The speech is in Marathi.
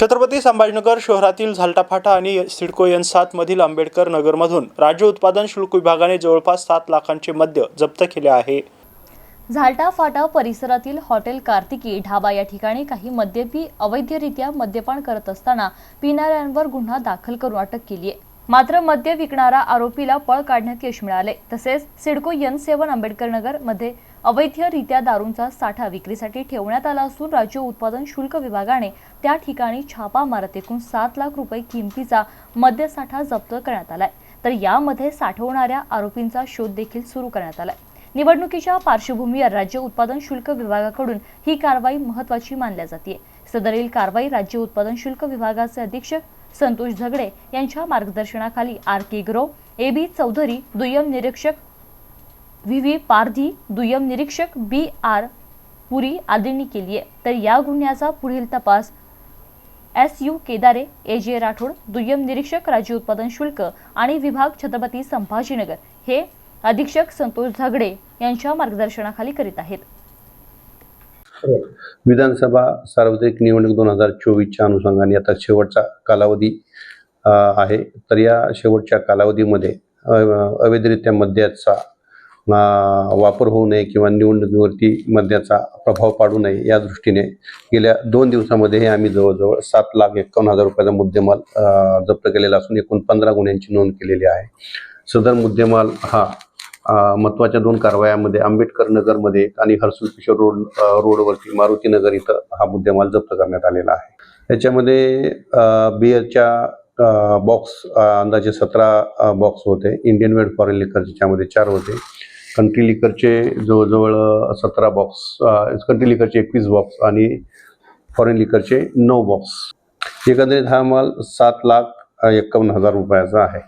छत्रपती संभाजीनगर शहरातील झालटाफाटा आणि सिडको एन सात मधील आंबेडकर नगरमधून राज्य उत्पादन शुल्क विभागाने जवळपास सात लाखांचे मद्य जप्त केले आहे. झालटा फाटा परिसरातील हॉटेल कार्तिकी ढाबा या ठिकाणी काही मद्यपी अवैधरित्या मद्यपान करत असताना पिणाऱ्यांवर गुन्हा दाखल करून अटक केली आहे. मात्र मद्य विकणारा आरोपीला पळ काढण्यात यश मिळाले. तसेच सिडको यन सेवन आंबेडकर नगरमध्ये अवैधरित्या दारूंचा साठा विक्रीसाठी ठेवण्यात आला असून राज्य उत्पादन शुल्क विभागाने त्या ठिकाणी छापा मारत एकूण सात लाख रुपये किमतीचा मद्यसाठा जप्त करण्यात आलाय. तर यामध्ये साठवणाऱ्या आरोपींचा शोध देखील सुरू करण्यात आलाय. निवडणुकीच्या पार्श्वभूमीवर राज्य उत्पादन शुल्क विभागाकडून ही कारवाई महत्वाची मानल्या जाते सदरील कारवाई राज्य उत्पादन शुल्क विभागाचे अधीक्षक संतोष झगडे यांच्या मार्गदर्शनाखाली आर के ग्रो ए बी चौधरी दुय्यम निरीक्षक व्ही व्ही पारधी दुय्यम निरीक्षक बी आर पुरी आदींनी केली आहे. तर या गुन्ह्याचा पुढील तपास एस यू केदारे ए जे राठोड दुय्यम निरीक्षक राज्य उत्पादन शुल्क आणि विभाग छत्रपती संभाजीनगर हे अधीक्षक संतोष झगडे यांच्या मार्गदर्शनाखाली करीत आहेत. विधानसभा सार्वत्रिक निवडणूक दोन हजार चोवीसच्या अनुषंगाने आता शेवटचा कालावधी आहे. तर या शेवटच्या कालावधीमध्ये अवैधरित्या मद्याचा वापर होऊ नये किंवा निवडणुकीवरती मद्याचा प्रभाव पाडू नये या दृष्टीने गेल्या दोन दिवसामध्ये आम्ही जवळजवळ सात लाख एकावन्न हजार रुपयाचा मुद्देमाल जप्त केलेला असून एकूण पंधरा गुन्ह्यांची नोंद केलेली आहे. सदर मुद्देमाल हा महत्त्वाच्या दोन कारवायामध्ये आंबेडकर नगरमध्ये आणि हर्सुल किशोर रोड रोडवरती मारुती नगर इथं हा मुद्देमाल जप्त करण्यात आलेला आहे. याच्यामध्ये अ, बिअरच्या बॉक्स अंदाजे सतरा बॉक्स होते. इंडियन वेड फॉरेन लिकरचे त्यामध्ये चार होते. कंट्री लिकरचे जवळजवळ सतरा बॉक्स कंट्री लिकरचे एकवीस बॉक्स आणि फॉरेन लिकरचे नऊ बॉक्स. एकंदरीत हा माल सात लाख एक्कावन्न एकावन्न हजार रुपयाचा आहे.